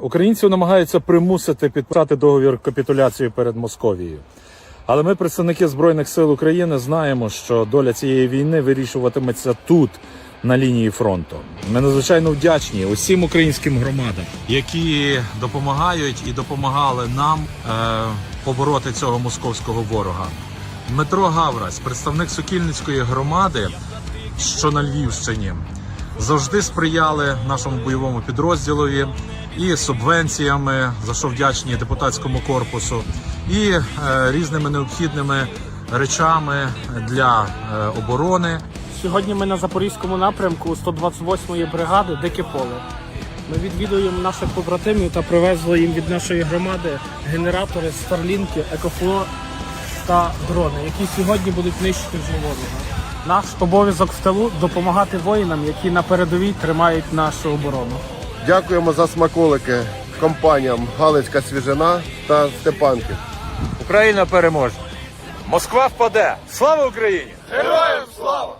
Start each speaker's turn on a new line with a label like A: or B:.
A: Українців намагаються примусити підписати договір капітуляції перед Московією. Але ми, представники Збройних сил України, знаємо, що доля цієї війни вирішуватиметься тут, на лінії фронту. Ми надзвичайно вдячні усім українським громадам, які допомагають і допомагали нам е, побороти цього московського ворога. Дмитро Гаврась, представник Сокільницької громади, що на Львівщині, завжди сприяли нашому бойовому підрозділові і субвенціями, за що вдячні депутатському корпусу, і е, різними необхідними речами для е, оборони.
B: Сьогодні ми на запорізькому напрямку 128-ї бригади Дике поле. Ми відвідуємо наших побратимів та привезли їм від нашої громади генератори, старлінки, екофло та дрони, які сьогодні будуть нищити вже ворога. Наш обов'язок в тилу допомагати воїнам, які на передовій тримають нашу оборону.
C: Дякуємо за смаколики компаніям Галицька свіжина та Степанки.
D: Україна переможе. Москва впаде. Слава Україні!
C: Героям слава!